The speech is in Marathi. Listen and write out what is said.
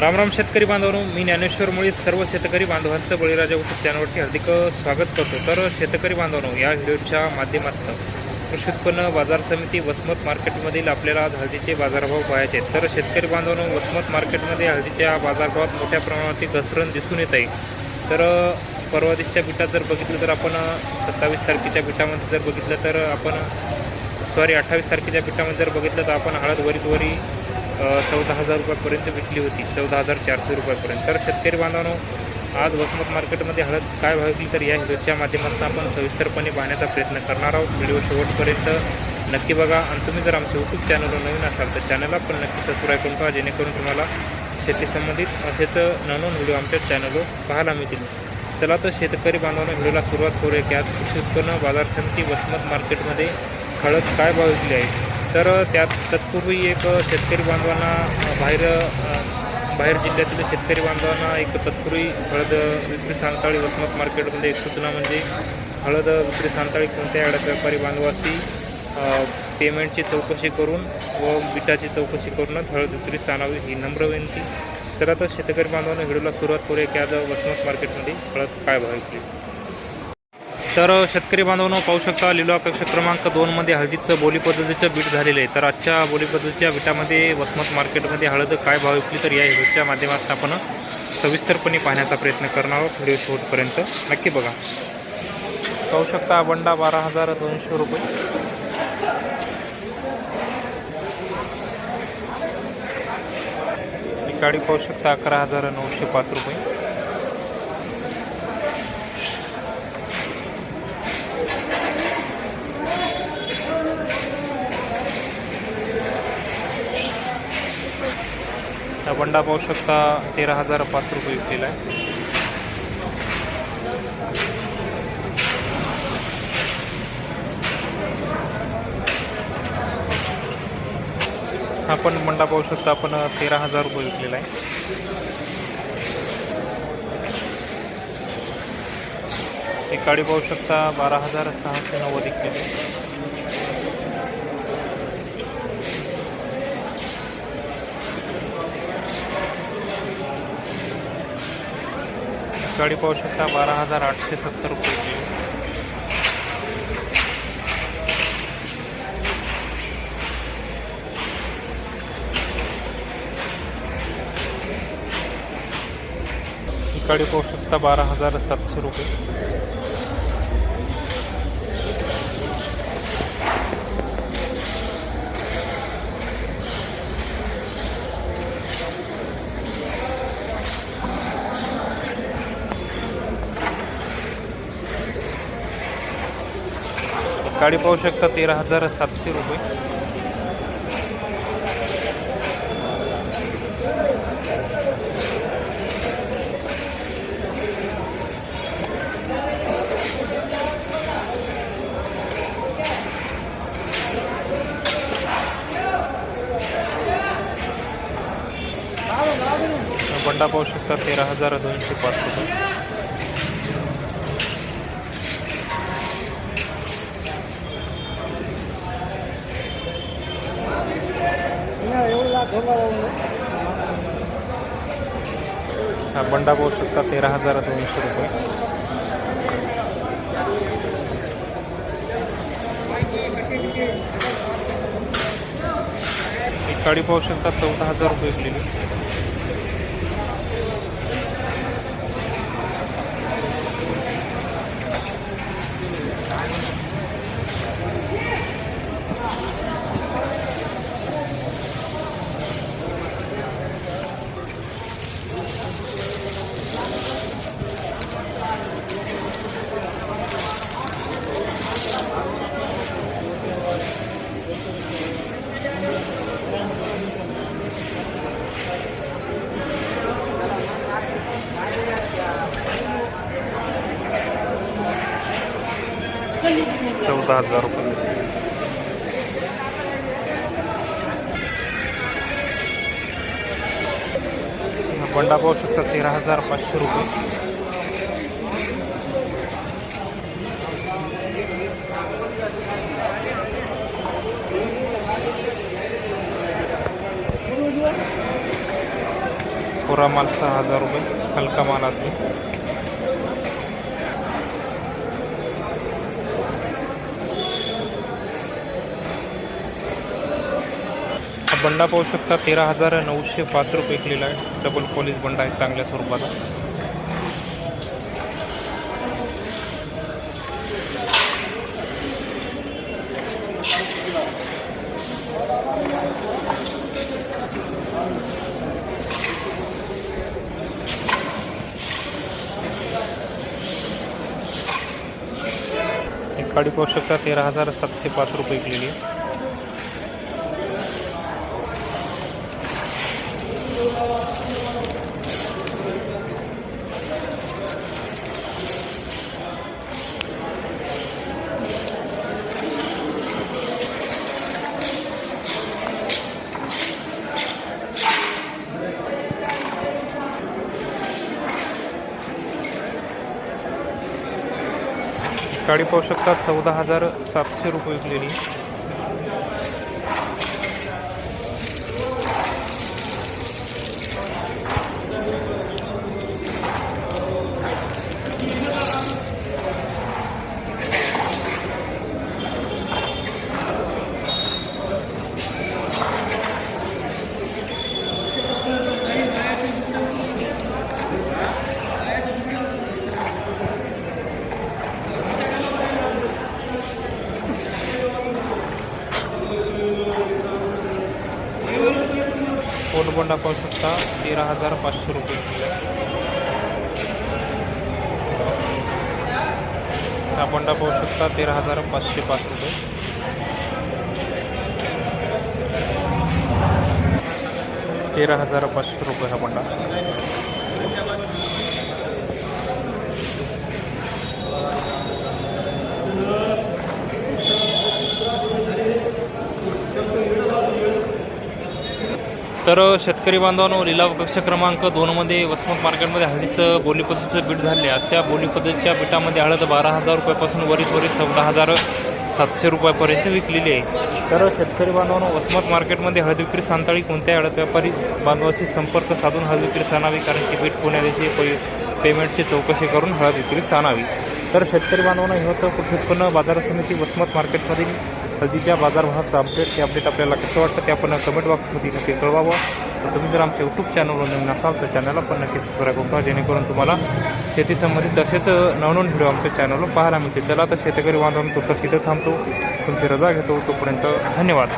रामराम शेतकरी बांधवांनो मी ज्ञानेश्वरमुळे सर्व शेतकरी बांधवांचं बळीराजा यूट्यूब चॅनलवरती हार्दिक स्वागत करतो तर शेतकरी बांधवांनो या व्हिडिओच्या माध्यमातून कृषी उत्पन्न बाजार समिती वसमत मार्केटमधील आपल्याला आज हळदीचे बाजारभाव पाहायचे आहेत. तर शेतकरी बांधवांनो वसमत मार्केटमध्ये हळदीच्या बाजारभावात मोठ्या प्रमाणावरती घसरण दिसून येत आहे तर अ, परवा बिटात जर बघितलं तर आपण सत्तावीस तारखेच्या बिटामध्ये जर बघितलं तर आपण सॉरी अठ्ठावीस तारखेच्या पिठामध्ये जर बघितलं तर आपण हळद वरीत वरी चौदा हजार रुपयापर्यंत विकली होती. चौदा हजार चारशे रुपयापर्यंत. तर शेतकरी बांधवांनो आज वसमत मार्केटमध्ये हळद काय भाव विकली तर या व्हिडिओच्या माध्यमातून आपण सविस्तरपणे पाहण्याचा प्रयत्न करणार आहोत. व्हिडिओ शेवटपर्यंत नक्की बघा. आणि तुम्ही जर आमच्या यूट्यूब चॅनलवर नवीन असाल तर चॅनलला पण नक्की सबस्क्राईब करून पहा जेणेकरून तुम्हाला शेती संबंधित असेच नवीन व्हिडिओ आमच्या चॅनलवर पाहायला मिळतील. चला तर शेतकरी बांधवांना व्हिडिओला सुरुवात करूया की आज कृषी उत्पन्न बाजार समिती वसमत मार्केटमध्ये हळद काय भाव विकली आहे? तर त्यात तत्पूर्वी एक शेतकरी बांधवांना बाहेर बाहेर जिल्ह्यातील शेतकरी बांधवांना एक तत्पूर्वी हळद विक्री सांताळी वसमत मार्केटमध्ये एक सूचना म्हणजे हळद विक्री सांताळी कोणत्या अडत व्यापारी बांधवाशी पेमेंटची चौकशी करून व बिटाची चौकशी करूनच हळद विक्री सांगावी ही नम्र विनंती. चला तर शेतकरी बांधवांना व्हिडिओला सुरुवात करूया की आज वसमत मार्केटमध्ये हळद काय भाव विकली? तर शेतकरी बांधवांनो पाहू शकता लिलाव कक्ष क्रमांक दोनमध्ये हळदीचं बोली पद्धतीचं बीट झालेलं आहे. तर आजच्या बोली पद्धतीच्या बीटामध्ये वसमत मार्केटमध्ये हळद काय भाव विकली तर या व्हिडिओच्या माध्यमातून आपण सविस्तरपणे पाहण्याचा प्रयत्न करणार आहोत. व्हिडिओ शेवटपर्यंत नक्की बघा. पाहू शकता बंडा बारा हजार दोनशे रुपये. गाडी पाहू शकता अकरा हजार नऊशे पाच रुपये. हा बंडा पाहू शकता तेरा हजार पाच रुपये विकलेला आहे. हा पण बंडा पाहू शकता आपण तेरा हजार रुपये विकलेला आहे. एक काळी पाहू शकता बारा हजार सहाशे नव्वद विकलेली गाडी पाहू शकता बारा हजार आठशे सत्तर रुपये. ही गाडी पाहू शकता बारा हजार सातशे रुपये. साडी गाडी पाहू शकता तेरा हजार सातशे रुपये. बंडा पाहू शकता तेरा हजार दोनशे पाच रुपये. हा बंडा पाहू शकता तेरा हजार दोनशे रुपये. एक गाडी पाहू शकता चौदा हजार रुपये विकलेली दहा हजार रुपये. बंडा पाहू शकता तेरा हजार पाचशे रुपये. पुरा माल सहा हजार रुपये हलका माल आदमी हा बंडा पाहू शकता. तेरा हजार नऊशे पाच रुपये किलोला आहे. डबल पॉलिश बंडा आहे चांगल्या स्वरूपाचा. गाडी पाहू शकता. तेरा हजार सातशे पाच रुपये केलेली आहे. गाडी पाहू शकता चौदा हजार सातशे रुपये विकलेली पोटबोंडा पाहू शकता. तेरा हजार पाचशे रुपये. हा बोंडा पाहू शकता तेरा हजार पाचशे. पाच रुपये तेरा हजार पाचशे रुपये हा बोंडा तर शेतकरी बांधवांनो लिलाव कक्ष क्रमांक दोनमध्ये वसमत मार्केटमध्ये हळदीचं बोली पद्धतीचं बीट झाले. आजच्या बोली पद्धतीच्या बीटामध्ये हळद बारा हजार रुपयापासून वरीत वरीत चौदा हजार सातशे रुपयापर्यंत विकलेली आहे. तर शेतकरी बांधवांनो वसमत मार्केटमध्ये हळद विक्री सांताळी कोणत्याही हळद व्यापारी बांधवाशी संपर्क साधून हळद विक्री आणावी कारण की बीट पुण्याची पे पेमेंटची चौकशी करून हळद विक्री आणावी तर शेतकरी बांधवांना हे होतं कृषी उत्पन्न बाजार समिती वसमत मार्केटमधील हळदीच्या बाजारभावाचं अपडेट ते अपडेट आपल्याला कसं वाटतं ते आपण कमेंट बॉक्समध्ये नक्की कळवावं. तर तुम्ही जर आमच्या यूट्यूब चॅनलवर नवीन असाल तर चॅनलला पण नक्की सबस्क्राईब करा जेणेकरून तुम्हाला शेती संबंधित तसेच नवनवीन व्हिडिओ आमच्या चॅनलवर पाहायला मिळतील. त्याला तर शेतकरी बांधवांनो तो तर तिथं थांबतो. तुमची रजा घेतो. तोपर्यंत धन्यवाद.